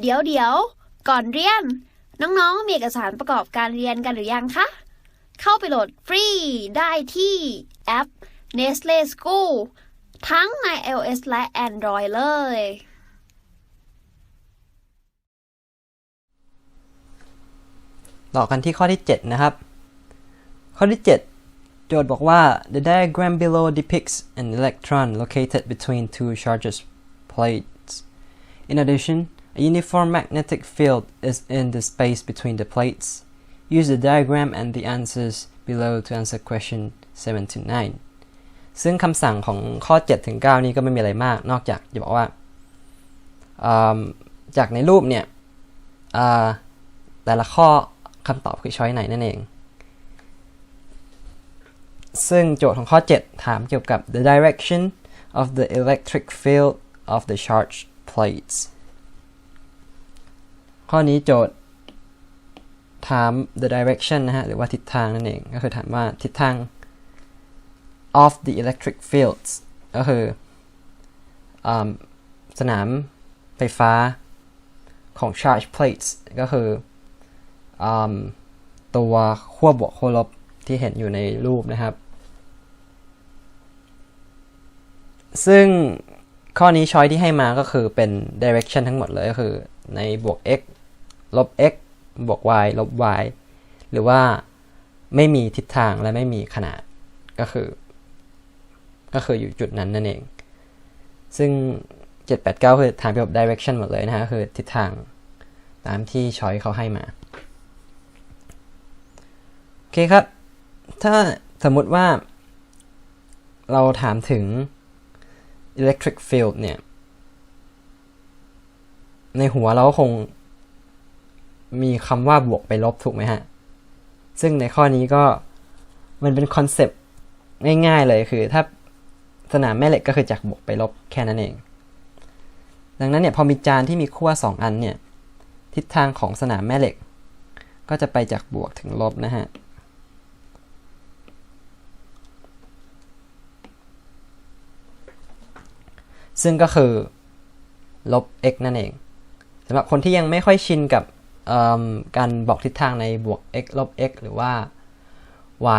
เดี๋ยวเดี๋ยว ก่อนเรียน น้องๆ มีเอกสารประกอบการเรียนกันหรือยังคะ เข้าไปโหลดฟรีได้ที่แอป Nestle School ทั้งใน iOS และ Android เลย ต่อกันที่ข้อที่ 7 นะครับ ข้อที่ 7 โจทย์บอกว่า the diagram below depicts an electron located between two charges plates. In addition, a uniform magnetic field is in the space between the plates. Use the diagram and the answers below to answer question 7 to 9 ซึ่งคำสั่งของข้อ 7 ถึง 9 นี้ก็ไม่มีอะไรมาก นอกจากจะบอกว่า จากในรูปเนี่ยแต่ละข้อคำตอบคือช้อยไหนนั่นเอง ซึ่งโจทย์ของข้อ 7 ถามเกี่ยวกับ the direction of the electric field of the charged plates ข้อนี้โจทย์ถาม the direction นะฮะ หรือว่าทิศทางนั่นเอง ก็คือถามว่าทิศทาง of the electric fields ก็คืออสนามไฟฟ้าของ charge plates ก็คืออตัวขั้วบวกขั้วลบที่เห็นอยู่ในรูปนะครับ ซึ่งข้อนี้ช้อยที่ให้มาก็คือเป็น direction ทั้งหมดเลยก็คือในบวก x ลบ x บวก y ลบ y หรือว่าไม่มีทิศทางและไม่มีขนาดก็คือ ก็คืออยู่จุดนั้นนั่นเอง ซึ่ง 789 คือถามเกี่ยวกับ direction หมดเลยนะฮะ คือทิศทางตามที่ช้อยเขาให้มา โอเคครับ ถ้าสมมุติว่าเราถามถึง electric field เนี่ย ในหัวเราคง มีคำว่าบวกไปลบถูกไหมฮะ ซึ่งในข้อนี้ก็มันเป็นคอนเซปต์ง่ายๆเลยคือถ้าสนามแม่เหล็กก็คือจากบวกไปลบแค่นั้นเอง ดังนั้นเนี่ยพอมีจานที่มีขั้ว2 อันเนี่ยทิศทางของสนามแม่เหล็ก ก็จะไปจากบวกถึงลบนะฮะซึ่งก็คือลบ x นั่นเองสำหรับคนที่ยังไม่ค่อยชินกับ การบอกทิศทางในบวก x ลบ x หรือว่า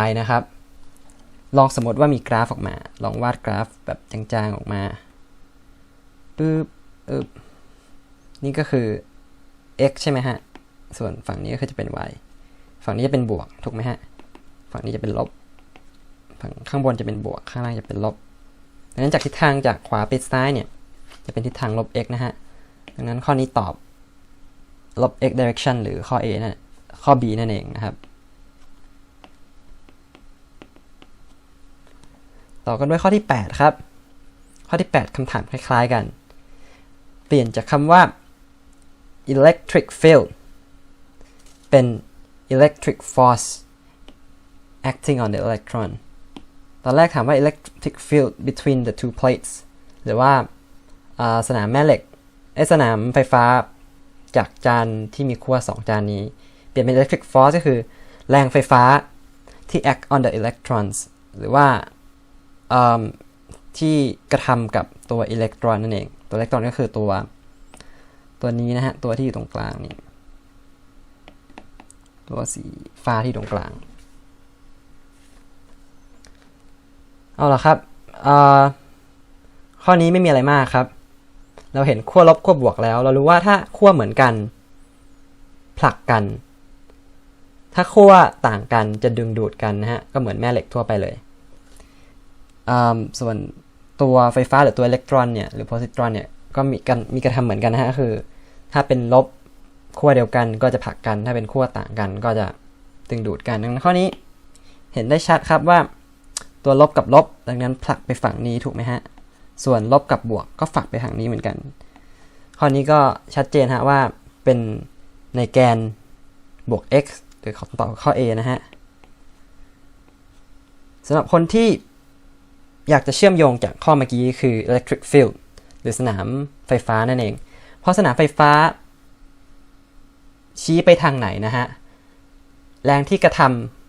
y นะครับ ลองสมมติว่ามีกราฟออกมา ลองวาดกราฟแบบจางๆออกมาปึ๊บอึบนี่ก็คือ x ใช่ไหมฮะ ส่วนฝั่งนี้ก็คือจะเป็น y ฝั่งนี้จะเป็นบวกถูกไหมฮะ ฝั่งนี้จะเป็นลบ ฝั่งข้างบนจะเป็นบวก ข้างล่างจะเป็นลบ ดังนั้นจากทิศทางจากขวาไปซ้ายเนี่ย จะเป็นทิศทางลบ x นะฮะ ดังนั้นข้อนี้ตอบ ลบ x direction หรือข้อ A นั่นข้อ B นั่นเองนะครับ ต่อกันด้วยข้อที่ 8 ครับ ข้อที่ 8คำถามคล้ายๆกัน เปลี่ยนจากคำว่า electric field เป็น electric force acting on the electron ตอนแรกถามว่า electric field between the two plates หรือว่าสนามแม่เหล็กสนามไฟฟ้า จากจานที่มีขั้ว2 จานนี้ เปลี่ยนเป็น electric force ก็คือ แรงไฟฟ้าที่ act on the electrons หรือว่าที่กระทำกับตัวอิเล็กตรอนนั่นเอง ตัวอิเล็กตรอนก็คือตัวตัวนี้นะฮะ ตัวที่อยู่ตรงกลางนี่ ตัวสีฟ้าที่ตรงกลาง เอาละครับข้อนี้ไม่มีอะไรมากครับ เราเห็นขั้วลบขั้วบวกแล้ว เรารู้ว่าถ้าขั้วเหมือนกัน ผลักกัน ถ้าขั้วต่างกันจะดึงดูดกันนะฮะ ก็เหมือนแม่เหล็กทั่วไปเลย ส่วนตัวไฟฟ้าหรือตัวอิเล็กตรอนเนี่ยหรือโพซิตรอนเนี่ยก็มีกันมีกระทำเหมือนกันนะฮะคือ ถ้าเป็นลบขั้วเดียวกันก็จะผลักกัน ถ้าเป็นขั้วต่างกันก็จะดึงดูดกันดังนั้นข้อนี้เห็นได้ชัดครับว่า ตัวลบกับลบดังนั้นผลักไปฝั่งนี้ถูกไหมฮะ ส่วนลบกับบวกก็ฝักไปทางนี้เหมือนกัน ข้อนี้ก็ชัดเจนฮะว่าเป็นในแกนบวก x หรือคำตอบข้อ A นะฮะสำหรับคนที่อยากจะเชื่อมโยงจากข้อเมื่อกี้คือ electric field หรือสนามไฟฟ้านั่นเอง เพราะสนามไฟฟ้า ชี้ไปทางไหนนะฮะ แรงที่กระท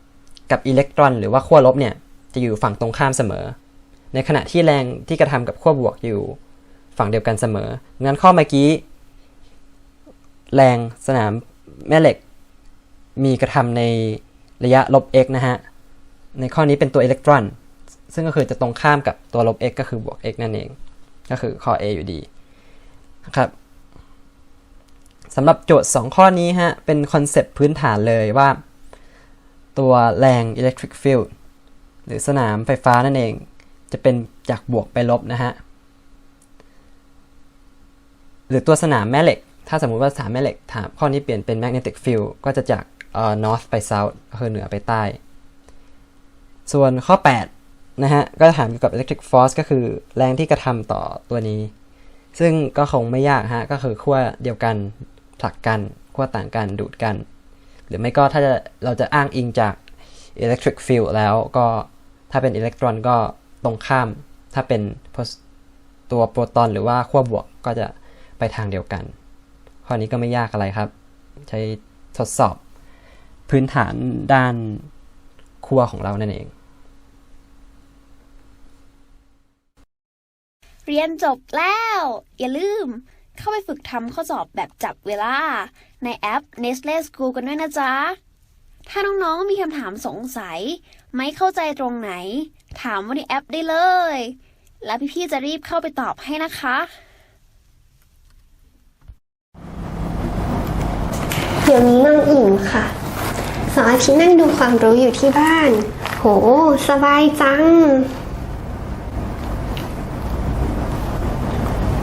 ำกับอิเล็กตรอน หรือว่าขั้วลบเนี่ย จะอยู่ฝั่งตรงข้ามเสมอ ในขณะที่แรงที่กระทำกับขั้วบวกอยู่ ฝั่งเดียวกันเสมอ งั้นข้อเมื่อกี้ แรงสนามแม่เหล็ก มีกระทำในระยะลบ x นะฮะ ในข้อนี้เป็นตัวอิเล็กตรอน ซึ่งก็คือจะตรงข้ามกับตัวลบ x ก็คือบวก x นั่นเอง ก็คือข้อ A อยู่ดีนะครับสำหรับโจทย์ 2 ข้อนี้ฮะ เป็นคอนเซปต์พื้นฐานเลยว่า ตัวแรง electric field หรือสนามไฟฟ้านั่นเอง จะเป็นจากบวกไปลบนะฮะ หรือตัวสนามแม่เหล็ก ถ้าสมมุติว่าสนามแม่เหล็กถามข้อนี้เปลี่ยนเป็น magnetic field ก็จะจากเอ่อ north ไป south ก็คือเหนือไปใต้ ส่วนข้อ 8 นะฮะ ก็ถามเกี่ยวกับ electric force ก็คือแรงที่กระทำต่อตัวนี้ ซึ่งก็คงไม่ยากฮะ ก็คือขั้วเดียวกันผลักกันขั้วต่างกันดูดกัน หรือไม่ก็ถ้าจะเราจะอ้างอิงจาก electric field แล้วก็ถ้าเป็นอิเล็กตรอนก็ ตรงข้าม ถ้าเป็นตัวโปรตอนหรือว่าขั้วบวกก็จะไปทางเดียวกัน ข้อนี้ก็ไม่ยากอะไรครับ ใช้ทดสอบพื้นฐานด้านขั้วของเรานั่นเอง เรียนจบแล้ว อย่าลืมเข้าไปฝึกทำข้อสอบแบบจับเวลา ในแอป Nestle School กันด้วยนะจ๊ะ ถ้าน้องๆมีคำถามสงสัย ไม่เข้าใจตรงไหน ถามว่าในแอปได้เลย แล้วพี่ๆจะรีบเข้าไปตอบให้นะคะ เดี๋ยวนี้นั่งอิ่มค่ะสองอาทิตย์นั่งดูความรู้อยู่ที่บ้าน โห สบายจัง